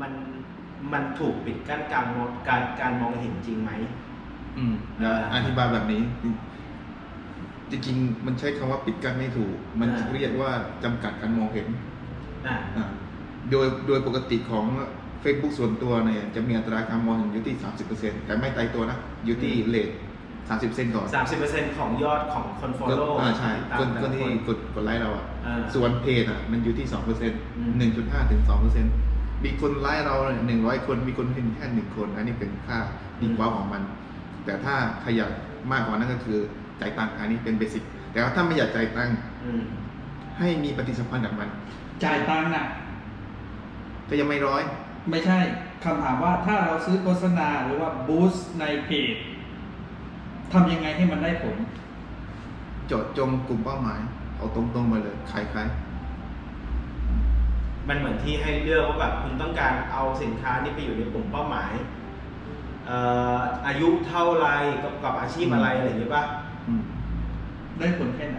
มันมันถูกปิดกั้นการมองการการมองเห็นจริงไหม อืมอธิบายแบบนี้ จริงๆ มันใช้คำว่าปิดกั้นไม่ถูก มันเรียกว่าจำกัดการมองเห็นโดยโดยปกติของ Facebook ส่วนตัวเนี่ย จะมีอัตราการมองเห็นอยู่ที่สามสิบเปอร์เ30%แต่ไม่ตายตัวนะ อยู่ที่เลทสา30%ก่อนสามสิบเปอร์เซ็นต์ของยอดของคน follow อ่าใช่ติดคนคนที่กดกดไลค์เราอะส่วนเพจอะ มันอยู่ที่สองเปอร์เซ็นหนึ่งจุดห้าถึงสองเปอร์เซ็นต์ มีคนไลค์เราหนึ่งร้อยคนมีคนเห็นแค่หนึ่งคน อันนี้เป็นค่าดีกว่าของมัน แต่ถ้าขยับมากกว่านั้นก็คือจ่ายตังค์อันนี้เป็นเบสิกแต่ว่าถ้าไม่อยากจ่ายตังค์อืมให้มีปฏิสัมพันธ์กับมัน จ่ายตังค์น่ะ ก็ยังไม่ร้อย ไม่ใช่คำถามว่าถ้าเราซื้อโฆษณาหรือว่าบูสต์ในเพจทำยังไงให้มันได้ผล เจาะจงกลุ่มเป้าหมาย เอาตรงๆมาเลยขายใคร มันเหมือนที่ให้เลือกว่าแบบคุณต้องการเอาสินค้านี้ไปอยู่ในกลุ่มเป้าหมายเอ่ออายุเท่าไรกับกับอาชีพอะไรอะไรอย่างเงี้ยป่ะอืมได้ผลแค่ไหน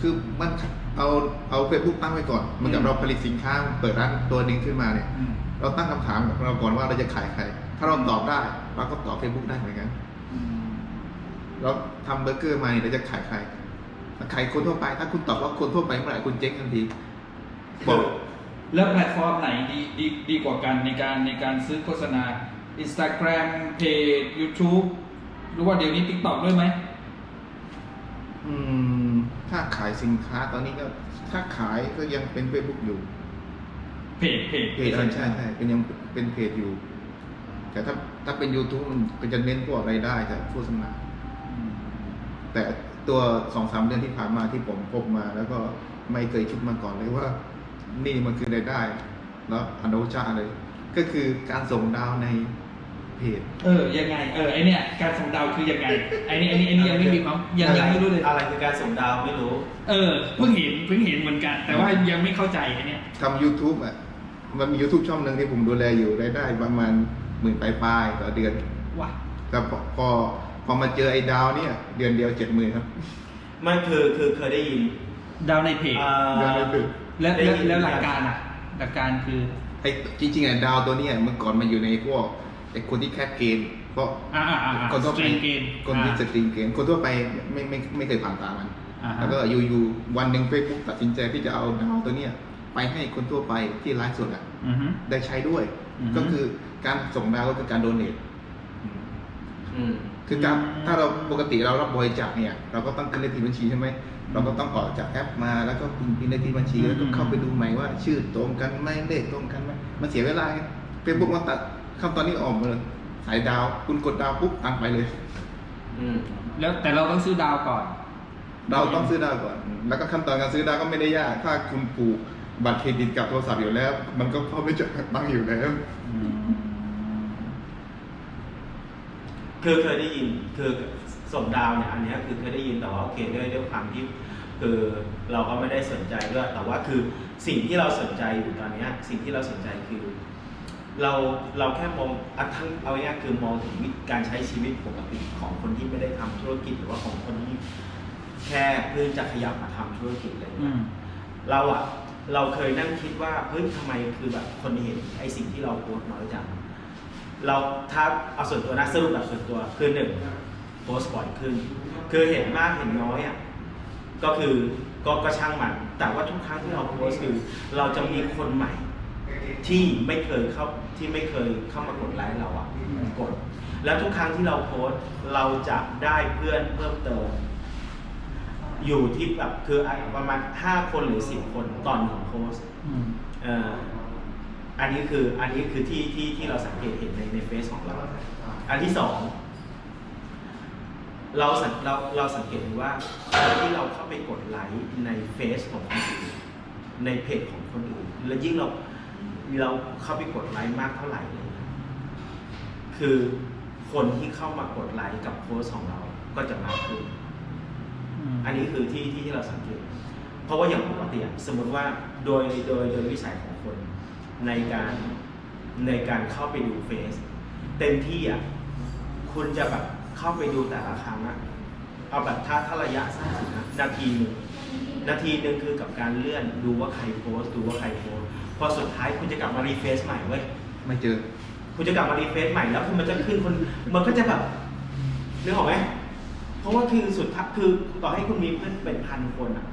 คือมันเอาเอาเฟซบุ๊กตั้งไว้ก่อนเหมันกับอืมเราผลิตสินค้าเปิดร้านตัวหนึ่งขึ้นมาเนี่ยอืมเราตั้งคำถามกับเราก่อนว่าเราจะขายใคร ถ้าเราตอบได้เราก็ตอบเฟซบุ๊กได้เหมือนกันเราทำเบอร์เกอร์มาเนี่ยเราจะขายใครขายคนทั่วไป ถ้าคุณตอบว่าคนทั่วไปเมื่อไหร่คุณเจ๊งทันที บอกแล้วแพลตฟอร์มไหนดีดีดีกว่ากันในการในการซื้อโฆษณา Instagram เพจ YouTube หรือว่าเดี๋ยวนี้ TikTok ด้วยไหมอืม ถ้าขายสินค้าตอนนี้ก็ ถ้าขายก็ยังเป็นเฟซบุ๊กอยู่ เพจเพจเพจเออใช่ใช่เป็นยังเป็นเพจอยู่ แต่ถ้าถ้าเป็น YouTube มันก็จะเน้นพวกรายได้จากโฆษณาอืมแต่ตัวสองสามเดือนที่ผ่านมาที่ผมพบมา แล้วก็ไม่เคยคิดมาก่อนเลยว่า นี่มันคือรายได้แล้วอนุชาเลย ก็คือการส่งดาวในเพจ เออยังไงเออไอเนี่ยการส่งดาวคือยังไงไอนี่ไอนี่ไอนี่ยังไม่มีความยังยังไม่รู้เลย อะไรคือการส่งดาวไม่รู้ เออเพิ่งเห็นเพิ่งเห็นเหมือนกัน แต่ว่ายังไม่เข้าใจไอเนี่ยทำ YouTube อะมันมี YouTube ช่องหนึ่งที่ผมดูแลอยู่รายได้ประมาณหมื่นปลายๆต่อเดือนว่ะแต่พอพอพอมาเจอไอ้ดาวเนี่ยเดือนเดียวเจ็ดหมื่นครับไม่คือคือเคยได้ยิน ดาวในเพจเอ่อดาวในเพจแล้วได้แล้วยินแล้วหลักการอะ หลักการคือ ไอ้จริงๆอะดาวตัวเนี้ยเมื่อก่อนมันอยู่ในพวกไอ้คนที่แคสเกมเพราะอ่าอ่าอ่าคนทั่วสไปตรีมเกมคนที่สตรีมเกมคนทั่วไปไม่ไม่ไม่เคยผ่านตามัน อ่าฮะ แล้วก็อยู่ๆวันหนึ่งเฟซบุ๊กตัดสินใจที่จะเอาดาวตัวเนี้ยไปให้คนทั่วไปที่ไลฟ์สดอะ อือฮึ ได้ใช้ด้วย อือฮึ ก็คือการส่งดาวก็คือการโดเนทอืม คือการอืม ถ้าเราปกติเรารับบริจาคเนี่ย เราก็ต้องขึ้นเลขที่บัญชีใช่ไหม เราก็ต้องออกจากแอปมาแล้วก็พิมพ์เลขที่บัญชีอืมแล้วก็เข้าไปดูใหม่ว่า ชื่อตรงกันไหมเลขตรงกันไหมมันเสียเวลาไงเฟซบุ๊กมาตัดขั้นตอนนี้ออกมาเลยสายดาว คุณกดดาวปุ๊บตังไปเลยอืมแล้วแต่เราต้องซื้อดาวก่อน เราต้องซื้อดาวก่อน แล้วก็ขั้นตอนการซื้อดาวก็ไม่ได้ยาก ถ้าคุณผูกบัตรเครดิตกับโทรศัพท์อยู่แล้ว มันก็เข้าไปจ่ายตังค์อยู่แล้วอืมคือเคยได้ยินคือ ส่งดาวเนี่ยอันเนี้ยคือเคยได้ยินแต่ว่าโอเคด้วยด้วยความที่คือเราก็ไม่ได้สนใจด้วย แต่ว่าคือสิ่งที่เราสนใจอยู่ตอนเนี้ยสิ่งที่เราสนใจคือ เราเราแค่มองอะทั้งเอาง่ายๆคือมองถึงวิธีการใช้ชีวิตปกติของคนที่ไม่ได้ทำธุรกิจหรือว่าของคนที่แค่เพื่อจะขยับมาทำธุรกิจอะไรอย่างอืเงี้ยมเราอะเราเคยนั่งคิดว่าเฮ้ยทำไมคือแบบคนเห็นไอ้สิ่งที่เราโพสต์น้อยจังเราถ้าเอาส่วนตัวนะสรุปแบบส่วนตัวคือหนึ่งโพสต์บ่อยขึ้น คือเห็นมากเห็นน้อยอะก็คือก็ก็ช่างมัน แต่ว่าทุกครั้งที่เราโพสต์คือ เราจะมีคนใหม่ ที่ไม่เคยเข้าที่ไม่เคยเข้ามากดไลค์เราอะกด แล้วทุกครั้งที่เราโพสต์เราจะได้เพื่อนเพิ่มเติม อยู่ที่แบบคือประมาณ5คนหรือ10คนต่อหนึ่งโพสต์อืมเอ่ออันนี้คืออันนี้คือที่ที่ที่เราสังเกตเห็นในในเฟซของเรา อันที่สอง เราสังเราเราสังเกตเห็นว่าการที่เราเข้าไปกดไลค์ในเฟซของคนอื่นในเพจของคนอื่น แล้วยิ่งเราเราเข้าไปกดไลค์มากเท่าไหร่เลยนะคือคนที่เข้ามากดไลค์กับโพสต์ของเราก็จะมากขึ้น อันนี้คือที่ที่ที่เราสังเกต เพราะว่าอย่างปกติอะสมมติว่าโดยโดยโดยวิสัยของคนในการในการเข้าไปดูเฟซเต็มที่อะคุณจะแบบ เข้าไปดูแต่ละครั้งอะเอาแบบถ้าถ้าระยะสั้นสุดนะนาทีหนึ่งนาทีหนึ่งคือกับการเลื่อนดูว่าใครโพสต์ดูว่าใครโพสต์พอสุดท้ายคุณจะกลับมารีเฟซใหม่เว้ยไม่เจอ คุณจะกลับมารีเฟซใหม่แล้วคือมันจะขึ้นคนมันก็จะแบบนึกออกไหมเพราะว่าคือสุดท้ายคือต่อให้คุณมีเพื่อนเป็นพันคนอะ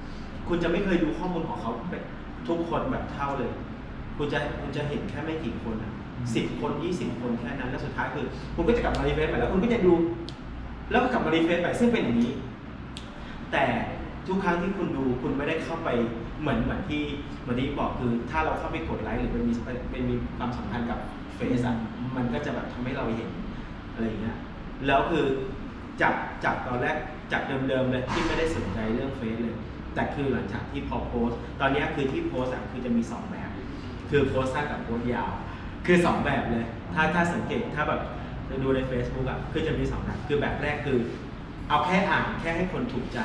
คุณจะไม่เคยดูข้อมูลของเขาเป็นทุกคนแบบเท่าเลย คุณจะคุณจะเห็นแค่ไม่กี่คนอะ สิบคนยี่สิบคนแค่นั้นแล้วสุดท้ายคือคุณก็จะกลับมารีเฟซใหม่แล้วคุณก็จะดู แล้วก็กลับมารีเฟซใหม่ซึ่งเป็นอย่างนี้ แต่ทุกครั้งที่คุณดูคุณไม่ได้เข้าไปเหมือนเหมือนที่เหมือนที่บอกคือ ถ้าเราเข้าไปกดไลค์หรือเป็นมีเป็นมีความสัมพันธ์กับเฟซอะมันก็จะแบบทำให้เราเห็นอะไรอย่างเงี้ยแล้วคือจากจากตอนแรกจากเดิมๆเลยที่ไม่ได้สนใจเรื่องเฟซเลย แต่คือหลังจากที่พอโพสต์ตอนนี้คือที่โพสต์อะคือจะมีสองแบบ คือโพสต์สั้นกับโพสต์ยาว คือสองแบบเลย ถ้าถ้าสังเกตถ้าแบบดูใน Facebook อะคือจะมีสองแบบคือแบบแรกคือ เอาแค่อ่านแค่ให้คนถูกใจ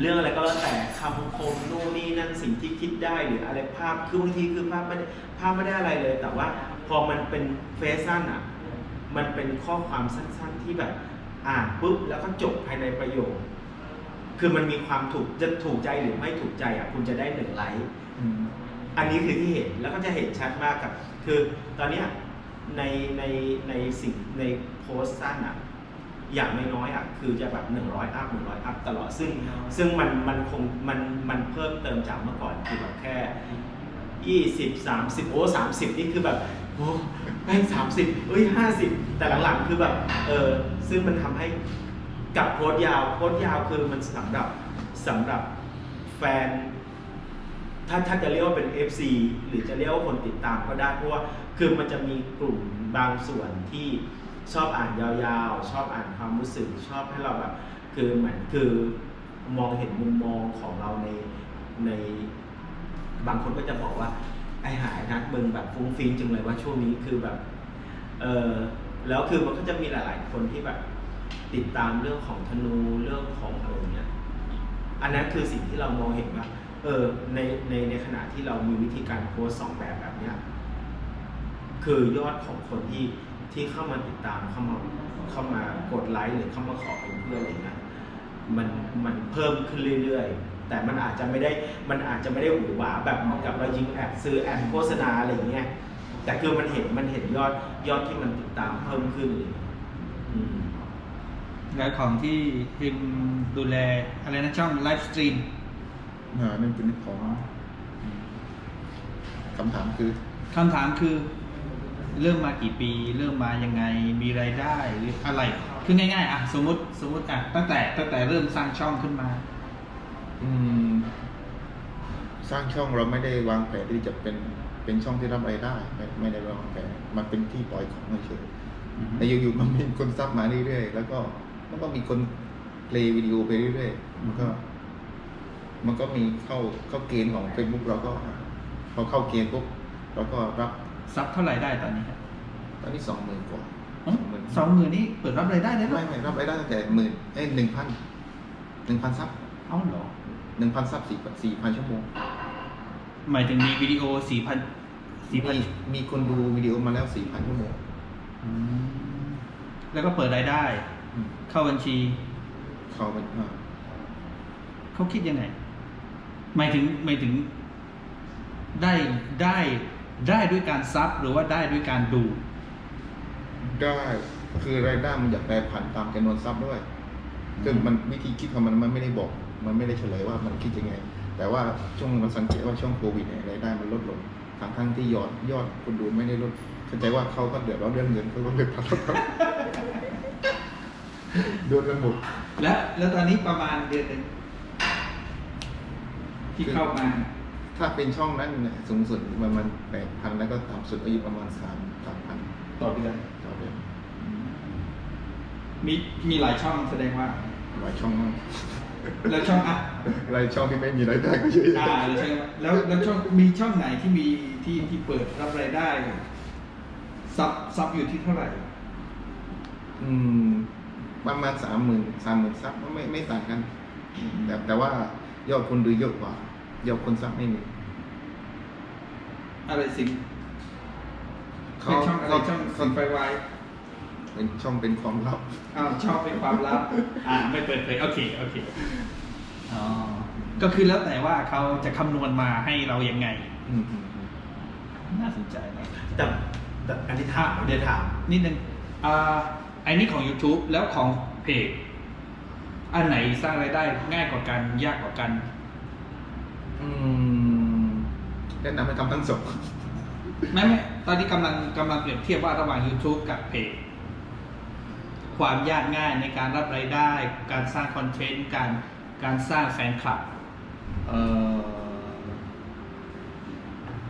เรื่องอะไรก็แล้วแต่คำคมนู่นนี่นั่นสิ่งที่คิดได้หรืออะไรภาพคือบางทีคือภาพไม่ได้ภาพไม่ได้อะไรเลย แต่ว่าพอมันเป็นเฟซสั้นอะมันเป็นข้อความสั้นๆที่แบบอ่านปุ๊บแล้วก็จบภายในประโยค คือมันมีความถูกจะถูกใจหรือไม่ถูกใจอะคุณจะได้หนึ่งไลค์ อืมอันนี้คือที่เห็นแล้วก็จะเห็นชัดมากกับ คือตอนเนี้ยในในในสิ่งในโพสต์สั้นอะอย่างน้อยๆอะคือจะแบบ100อัพ100อัพตลอดซึ่ง ซึ่งมันมันคงมันมันเพิ่มเติมจากเมื่อก่อนคือแบบแค่ยี่สิบสามสิบโอ้สามสิบนี่คือแบบโอ้แม่งสามสิบเอ้ยห้าสิบแต่หลังๆคือแบบเออซึ่งมันทำให้กับโพสต์ยาวโพสต์ยาวคือมันสำหรับสำหรับแฟน ถ้าถ้าจะเรียกว่าเป็น FC หรือจะเรียกว่าคนติดตามก็ได้เพราะว่าคือมันจะมีกลุ่มบางส่วนที่ชอบอ่านยาวๆ ชอบอ่านความรู้สึกชอบให้เราแบบคือเหมือนคือมองเห็นมุมมองของเราในใน บางคนก็จะบอกว่า ไอหายนัดมึงแบบฟุ้งฟิ้งจังเลยว่าช่วงนี้คือแบบเออแล้วคือมันก็จะมีหลาย ๆ คนที่แบบติดตามเรื่องของธนูเรื่องของอะไรเงี้ยอันนั้นคือสิ่งที่เรามองเห็นว่า เออในในในขณะที่เรามีวิธีการโพสสองแบบแบบเนี้ยคือยอดของคนที่ที่เข้ามาติดตามเข้ามาเข้ามากดไลค์หรือเข้ามาขอเป็นเพื่อนอะไรเงี้ยมันมันเพิ่มขึ้นเรื่อยๆ แต่มันอาจจะไม่ได้มันอาจจะไม่ได้หวือหวาแบบเหมือนกับเรายิงแอดซื้อแอดโฆษณาอะไรอย่างเงี้ยแต่คือมันเห็นมันเห็นยอดยอดที่มันติดตามเพิ่มขึ้นเลยอืม แล้วของที่พิมดูแลอะไรนะช่องไลฟ์สตรีม นั่นเป็นของอืมคำถามคือคำถามคือ เริ่มมากี่ปี เริ่มมายังไงมีรายได้หรืออะไร คือง่ายๆอะสมมติสมมติอะตั้งแต่ตั้งแต่เริ่มสร้างช่องขึ้นมา อืม สร้างช่องเราไม่ได้วางแผนที่จะเป็นเป็นช่องที่รับรายได้ ไม่ไม่ได้วางแผนมันเป็นที่ปล่อยของเฉยๆแต่อยู่ๆมันมีคนซับมาเรื่อยๆแล้วก็มันก็มีคนเพลย์วิดีโอไปเรื่อยๆมันก็ มันก็มีเข้าเข้าเกณฑ์ของ Facebook เราก็พอเข้าเกณฑ์ปุ๊บเราก็รับซับเท่าไหร่ได้ตอนนี้ครับตอนนี้สองหมื่นกว่าสองหมื่นนี่เปิดรับรายได้ได้หรอไม่ไม่รับรายได้ตั้งแต่หมื่นเอ้หนึ่งพันหนึ่งพันซับเอ้าเหรอหนึ่งพันซับสี่สี่พันชั่วโมง หมายถึงมีวิดีโอสี่พันสี่พันมีมีคนดูวิดีโอมาแล้วสี่พันชั่วโมงแล้วก็เปิดรายได้อืมเข้าบัญชีเขาเป็นอ่าเขาคิดยังไง หมายถึงหมายถึงได้ได้ได้ด้วยการซับหรือว่าได้ด้วยการดู ได้คือรายได้มันอยากแปรผันตามจำนวนซับด้วย ซึ่งมันวิธีคิดของมันมันไม่ได้บอก มันไม่ได้เฉลยว่ามันคิดยังไง แต่ว่าช่วงมันสังเกตว่าช่วงโควิดเนี่ยรายได้มันลดลงทั้งทั้งๆที่ยอดยอดคนดูไม่ได้ลดเข้าใจว่าเขาก็เดือดร้อนเรื่องเงินเขาก็เลยพัดลดครับโดนกันหมดแล้วแล้วตอนนี้ประมาณเดือนหนึ่ง ที่เข้ามา ถ้าเป็นช่องนั้นเนี่ยสูงสุดประมาณแปดพันแล้วก็ต่ำสุดก็อยู่ประมาณสามสามพันต่อเดือนต่อเดือนมีมีหลายช่องแสดงว่าหลายช่องมากแล้วช่องอะหลายช่องที่ไม่มีรายได้ก็เยอะแยะอ่าแล้วช่องแล้วแล้วช่องมีช่องไหนที่มีที่ที่เปิดรับรายได้ซับซับอยู่ที่เท่าไหร่ อืม ประมาณสามหมื่นสามหมื่นซับไม่ไม่ต่างกัน แต่แต่ว่า ยอดคนดูเยอะกว่ายอดคนซับไม่มีอะไรสิงเขาเป็นช่องอะไรเขาช่องสิเขางไฟไวเป็นช่องเป็นความลับอ้าวช่องเป็นความลับ อ่า ไม่เปิดเผยโอเคโอเคอ๋อก็คือแล้วแต่ว่าเขาจะคำนวณมาให้เรายังไงอืมอืมอืมน่าสนใจนะแต่แต่อันที่ถามเดี๋ยวถามนิดนึงอ่าอันนี้ของ YouTube แล้วของเพจ อันไหนสร้างรายได้ง่ายกว่ากันยากกว่ากัน อืมแนะนำให้ทำทั้งสองไม่ไม่ตอนนี้กำลังกำลังเปรียบเทียบว่าระหว่าง YouTube กับเพจความยากง่ายในการรับรายได้ การสร้างคอนเทนต์การการสร้างแฟนคลับ เอ่อ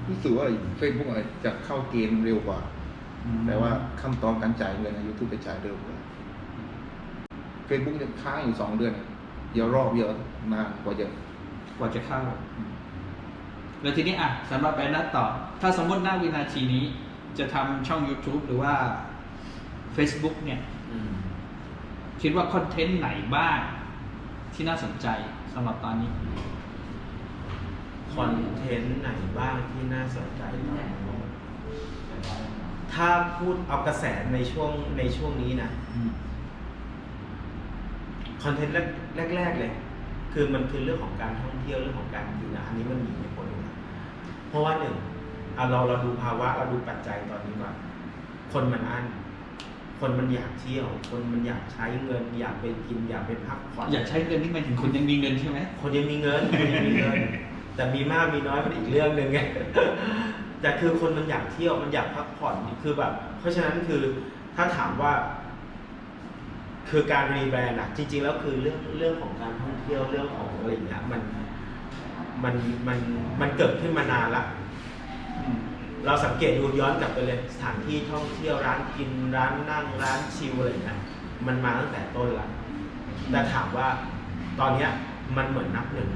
รู้สึกว่าเฟซบุ๊กจะเข้าเกมเร็วกว่า แต่ว่าขั้นตอนการจ่ายเงินในยูทูบจะจ่ายเร็วกว่า เฟซบุ๊กจะค้างอยู่สองเดือนเดี๋ยวรอบเยอะนานกว่าจะกว่าจะเข้า แล้วทีนี้อะสำหรับแบรนด์นัดต่อ ถ้าสมมติหน้าวินาทีนี้ จะทำช่อง YouTube หรือว่า Facebook เนี่ยอืมคิดว่าคอนเทนต์ไหนบ้างที่น่าสนใจสำหรับตอนนี้คอนเทนต์ไหนบ้างที่น่าสนใจตอนนี้ถ้าพูดเอากระแสในช่วงในช่วงนี้นะ คอนเทนต์แรกแรกๆเลย คือมันคือเรื่องของการท่องเที่ยวเรื่องของการกินนะอันนี้มันมีในผลอยู่แล้วเพราะว่าหนึ่งอะเราเราดูภาวะเราดูปัจจัยตอนนี้ว่าคนมันอั้นคนมันอยากเที่ยว คนมันอยากใช้เงิน อยากไปกินอยากไปพักผ่อนอยากใช้เงินนี่หมายถึงคุณยังมีเงินใช่ไหมคนยังมีเงินคนยังมีเงิน แต่มีมากมีน้อยเป็นอีกเรื่องหนึ่งไงแต่คือคนมันอยากเที่ยวมันอยากพักผ่อนคือแบบ เพราะฉะนั้นคือถ้าถามว่า คือการรีแบรนด์อะจริง ๆ แล้วคือเรื่องเรื่องของการท่องเที่ยวเรื่องของอะไรอย่างเงี้ยมันมันมันมันเกิดขึ้นมานานละ เราสังเกตดูย้อนกลับไปเลยสถานที่ท่องเที่ยวร้านกินร้านนั่งร้านชิลอะไรอย่างเงี้ยมันมาตั้งแต่ต้นละแต่ถามว่าตอนเนี้ยมันเหมือนนับหนึ่ง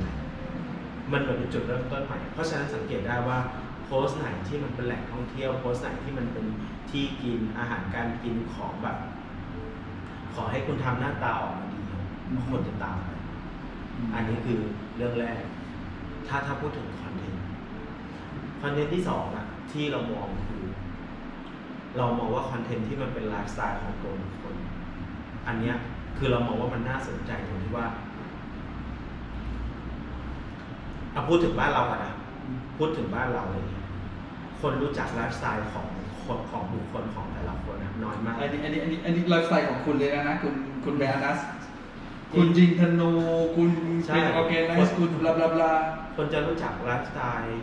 มันเหมือนเป็นจุดเริ่มต้นใหม่ เพราะฉะนั้นสังเกตได้ว่าโพสต์ไหนที่มันเป็นแหล่งท่องเที่ยวโพสต์ไหนที่มันเป็นที่กินอาหารการกินของแบบ ขอให้คุณทำหน้าตาออกมาดีคนจะตามไปอันนี้คือเรื่องแรก ถ้าถ้าพูดถึงคอนเทนต์คอนเทนต์ที่สองอะที่เรามองคือ เรามองว่าคอนเทนต์ที่มันเป็นไลฟ์สไตล์ของตัวบุคคลอันเนี้ยคือเรามองว่ามันน่าสนใจตรงที่ว่าเอาพูดถึงบ้านเราอะนะพูดถึงบ้านเราเลยคนรู้จักไลฟ์สไตล์ของคนของบุคคลของแต่ละคน นะน้อยมาก อันนี้อันนี้อันนี้อันนี้ไลฟ์สไตล์ของคุณเลยนะนะ คุณคุณแบรนัส คุณยิงธนู คุณใช่ เป็นออร์แกไนซ์คุณบลาบลาบลา คนจะรู้จักไลฟ์สไตล์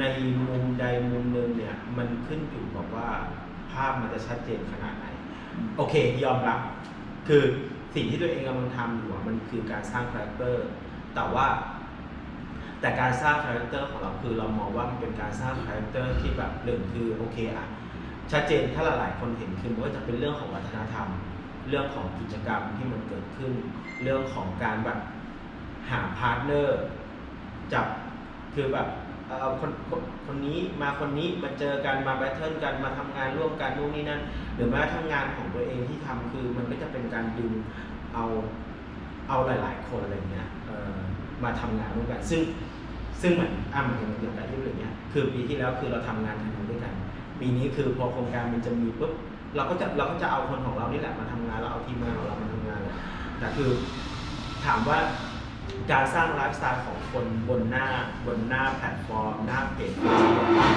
ในมุมใดมุมหนึ่งเนี่ย มันขึ้นอยู่กับว่าภาพมันจะชัดเจนขนาดไหน โอเค ยอมรับ คือสิ่งที่ตัวเองกำลังทำอยู่อะมันคือการสร้างคาแรคเตอร์ แต่ว่า แต่การสร้างคาแรคเตอร์ของเราคือเรามองว่ามันเป็นการสร้างคาแรคเตอร์ที่แบบหนึ่งคือโอเคอะ ชัดเจนถ้าหลายๆคนเห็นคือมันก็จะเป็นเรื่องของวัฒนธรรม เรื่องของกิจกรรมที่มันเกิดขึ้น เรื่องของการแบบหาพาร์ทเนอร์จับคือแบบเอาคนคนคนนี้มาคนนี้มาเจอกันมาแบทเทิลกันมาทำงานร่วมกันนู่นนี่นั่นหรือแม้กระทั่งงานของตัวเองที่ทำคือมันก็จะเป็นการดึงเอาเอาหลาย ๆ คนอะไรเงี้ยเออมาทำงานร่วมกันซึ่งซึ่งเหมือนอะเหมือนเดียวกับที่อะไรเงี้ยคือปีที่แล้วคือเราทำงานทำงานด้วยกัน ปีนี้คือพอโครงการมันจะมีปุ๊บเราก็จะเราก็จะเอาคนของเรานี่แหละมาทำงานเราเอาทีมงานของเรามาทำงานเลยแต่คือถามว่าการสร้างไลฟ์สไตล์ของคนบนหน้าบนหน้าแพลตฟอร์ม หน้าเพจ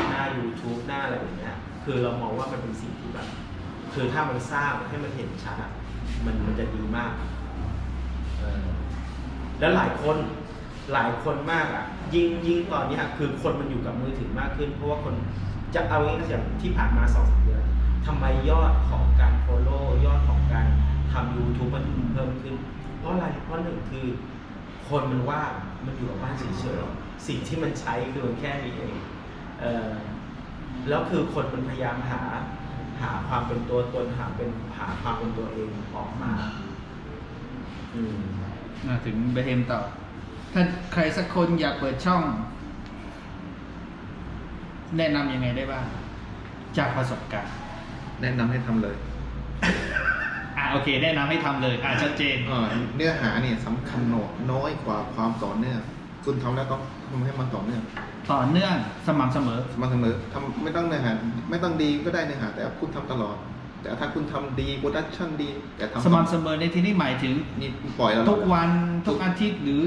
หน้า YouTube หน้าอะไรแบบเนี้ยคือเรามองว่ามันเป็นสิ่งที่แบบคือถ้ามันสร้างให้มันเห็นชัดอะมันมันจะดีมากเออแล้วหลายคนหลายคนมากอะยิ่งยิ่งตอนนี้คือคนมันอยู่กับมือถือมากขึ้น เพราะว่าคน จะเอาง่ายๆอย่างที่ผ่านมาสองสามเดือนทำไมยอดของการโฟโล่ยอดของการทำ YouTube มันถึงเพิ่มขึ้น เพราะอะไรเพราะหนึ่งคือคนมันว่างมันอยู่กับบ้านเฉยๆสิ่งที่มันใช้คือมันแค่นี้เองเออแล้วคือคนมันพยายามหาหาความเป็นตัวตนหาเป็นหาความเป็นตัวเองออกมาอืมถึงเบเฮมต่อ ถ้าใครสักคนอยากเปิดช่อง แนะนำยังไงได้บ้าง จากประสบการณ์ แนะนำให้ทำเลยอะโอเค แนะนำให้ทำเลย อะชัดเจน เอ่อเนื้อหาเนี่ยสำคัญหนอยน้อยกว่าความต่อเนื่องคุณทำแล้วต้องทำให้มันต่อเนื่องต่อเนื่องสม่ำเสมอ สม่ำเสมอทำไม่ต้องเนื้อหา ไม่ต้องดีก็ได้เนื้อหา แต่คุณทำตลอด แต่ถ้าคุณทำดีโปรดักชั่นดี แต่ทำสม่ำเสมอในที่นี้หมายถึง นี่ปล่อยแล้วทุกวันทุกอาทิตย์หรือ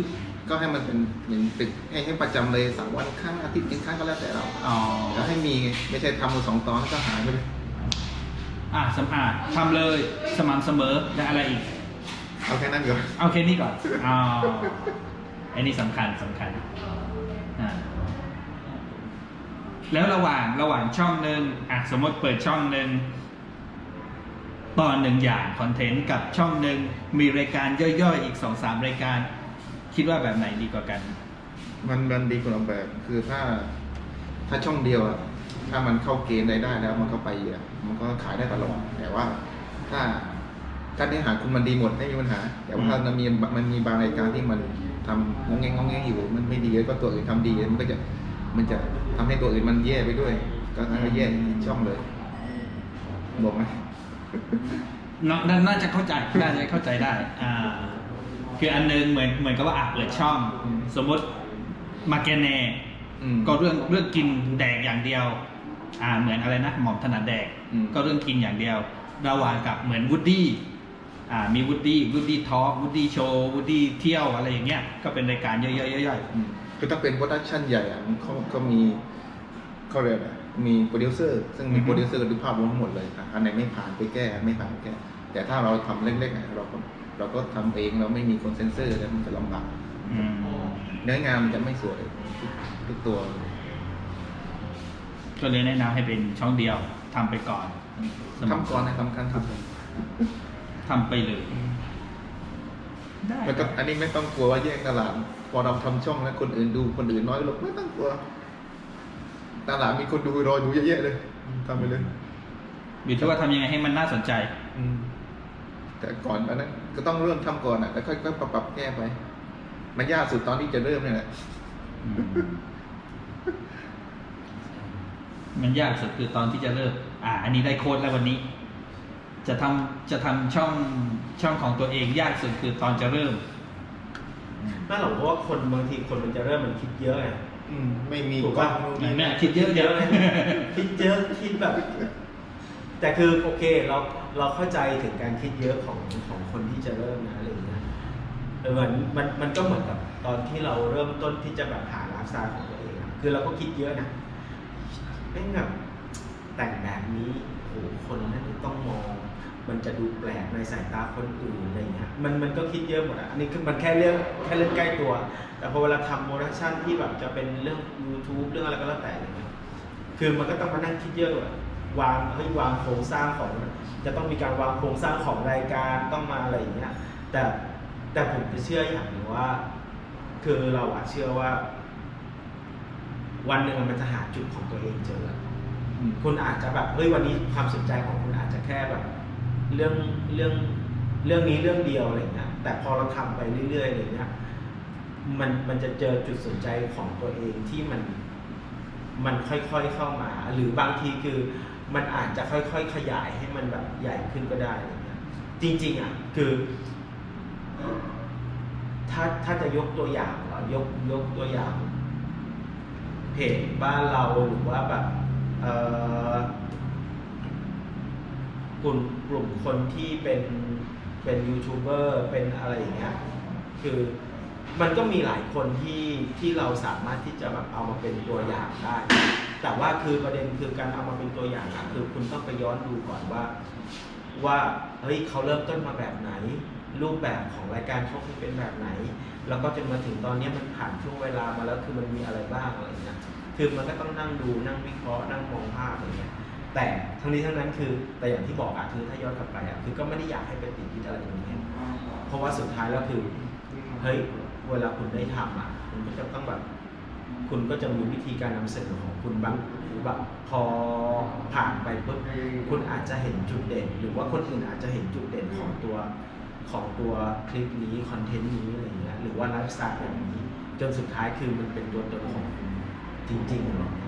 ก็ให้มันเป็นเหมือนเป็นให้ให้ประจำเลยสามวันครั้งอาทิตย์หนึ่งครั้งก็แล้วแต่เราอ๋อแล้วให้มีไม่ใช่ทำมาสองตอนแล้วก็หายไปเลยอะสำอาดทำเลยสม่ำเสมอและอะไรอีก เอาแค่นั้นก่อนเอาแค่นี้ก่อนอ๋ออันนี้สำคัญสำคัญอ่าแล้วระหว่างระหว่างช่องหนึ่งอะสมมติเปิดช่องหนึ่งตอนหนึ่งอย่างคอนเทนต์กับช่องหนึ่งมีรายการย่อยๆอีกสองสามรายการ คิดว่าแบบไหนดีกว่ากัน มันมันดีคนละแบบ คือถ้าถ้าช่องเดียวอะถ้ามันเข้าเกณฑ์ได้ได้แล้ว มันก็ไปเยอะมันก็ขายได้ตลอดแต่ว่า ถ้าถ้าเนื้อหาคุณมันดีหมดไม่มีปัญหา แต่ว่าถ้ามันมีมันมีบางรายการที่มันทำงงแงงงงแงงอยู่ มันไม่ดีแล้วก็ตัวอื่นทำดีมันก็จะมันจะทำให้ตัวอื่นมันแย่ไปด้วย ก็งั้นก็แย่อีกช่องเลยบอกไหมเนาะน่าน่าจะเข้าใจน่าจะเข้าใจได้ อ่า คืออันหนึงเหมือนเหมือนกับว่าอะเปิดช่อง อืม สมมติมาแกเนอืม ก็เรื่องเรื่องกินแดกอย่างเดียว อ่าเหมือนอะไรนะหม่อมถนัดแดกอืม ก็เรื่องกินอย่างเดียว ระหว่างกับเหมือนวูดดี้อ่ามีวูดดี้วูดดี้ทอล์กวูดดี้โชว์วูดดี้เที่ยวอะไรอย่างเงี้ยก็เป็นรายการย่อยๆๆอืมคือถ้าเป็นโปรดักชั่นใหญ่อะมันเขาก็มีเขาเรียกอะไรมีโปรดิวเซอร์ซึ่งมีอือฮึโปรดิวเซอร์ดูภาพรวมทั้งหมดเลยอะอันไหนไม่ผ่านไปแก้ ไม่ผ่านไปแก้ แต่ถ้าเราทำเล็กๆอะเราก็ เราก็ทำเองเราไม่มีคนเซนเซอร์แล้วมันจะลำบากๆอืมเนื้องานมันจะไม่สวยทุกทุกตัวก็เลยแนะนำให้เป็นช่องเดียวทำไปก่อนทำก่อนนะทำการททำไปเลยได้ำแล้วก็อันนี้ไม่ต้องกลัวว่าแย่งตลาด พอเราทำช่องแล้วคนอื่นดูคนอื่นน้อยลงไม่ต้องกลัวตลาดมีคนดูรอดูเยอะๆเลยทำไปเลยอยู่ที่ว่าทำยังไงให้มันน่าสนใจ อืม แต่ก่อนอันนั้นก็ต้องเริ่มทำก่อนอะแล้วค่อยๆปรับปรับแก้ไป มันยากสุดตอนที่จะเริ่มเนี่ยแหละอืมมันยากสุดคือตอนที่จะเริ่ม อ่า อันนี้ได้โค้ดแล้ววันนี้ จะทำจะทำช่องช่องของตัวเองยากสุดคือตอนจะเริ่มไม่หรอกเพราะว่าคนบางทีคนมันจะเริ่มมันคิดเยอะไงอืมไม่มีถูกปะกล้องแม่คิดเยอะเยอะคิดเยอะคิดแบบ แต่คือโอเคเรา เราเข้าใจถึงการคิดเยอะของของคนที่จะเริ่มนะอะไรอย่างเงี้ยเออเหมือนมันมันก็เหมือนกับตอนที่เราเริ่มต้นที่จะแบบหาไลฟ์สไตล์ของตัวเองอะคือเราก็คิดเยอะนะแม่งแบบแต่งแบบนี้โอ้โหคนนั้นต้องมอง มันจะดูแปลกในสายตาคนอื่นอะไรเงี้ยมันมันก็คิดเยอะหมดอะอันนี้คือมันแค่เรื่องแค่เรื่องใกล้ตัว แต่พอเวลาทำโปรดักชั่นที่แบบจะเป็นเรื่อง YouTube เรื่องอะไรก็แล้วแต่อะไรเงี้ยคือมันก็ต้องมานั่งคิดเยอะเลย วางเฮ้ยวางโครงสร้างของจะต้องมีการวางโครงสร้างของรายการต้องมาอะไรอย่างเงี้ยแต่แต่ผมจะเชื่ออย่างหนึ่งว่า คือเราอะเชื่อว่า วันหนึ่งมันจะหาจุดของตัวเองเจออืมคุณอาจจะแบบเฮ้ยวันนี้ความสนใจของคุณอาจจะแค่แบบ เรื่องเรื่องเรื่องนี้เรื่องเดียวอะไรเงี้ยแต่พอเราทำไปเรื่อยๆอะไรเงี้ยมันมันจะเจอจุดสนใจของตัวเองที่มัน มันค่อยๆเข้ามา หรือบางทีคือ มันอาจจะค่อยๆขยายให้มันแบบใหญ่ขึ้นก็ได้อะไรเงี้ยจริงๆอะคือถ้าถ้าจะยกตัวอย่างเหรอยกยกตัวอย่าง เพจบ้านเราหรือว่าแบบเออกลุ่มกลุ่มคนที่เป็นเป็นยูทูบเบอร์เป็นอะไรอย่างเงี้ยคือมันก็มีหลายคนที่ที่เราสามารถที่จะแบบเอามาเป็นตัวอย่างได้ แต่ว่าคือประเด็นคือการเอามาเป็นตัวอย่างอะคือคุณต้องไปย้อนดูก่อนว่า ว่าเฮ้ยเขาเริ่มต้นมาแบบไหน รูปแบบของรายการเขาคือเป็นแบบไหน แล้วก็จนมาถึงตอนนี้มันผ่านช่วงเวลามาแล้วคือมันมีอะไรบ้างอะไรเงี้ยคือมันก็ต้องนั่งดูนั่งวิเคราะห์นั่งมองภาพอะไรเงี้ยแต่ทั้งนี้ทั้งนั้นคือแต่อย่างที่บอกอะคือถ้าย้อนกลับไปอะคือก็ไม่ได้อยากให้ไปติดที่อะไรอย่างเงี้ยเพราะว่าสุดท้ายแล้วคือเฮ้ยเวลาคุณได้ทำอะคุณก็จะต้องแบบ คุณก็จะมีวิธีการนำเสนอของคุณบ้างหรือแบบพอผ่านไปปุ๊บคุณอาจจะเห็นจุดเด่น หรือว่าคนอื่นอาจจะเห็นจุดเด่นของตัวของตัวคลิปนี้คอนเทนต์นี้อะไรอย่างเงี้ยหรือว่าไลฟ์สไตล์แบบนี้ จนสุดท้ายคือมันเป็นตัวตนของจริงๆอะไรอย่างเงี้ย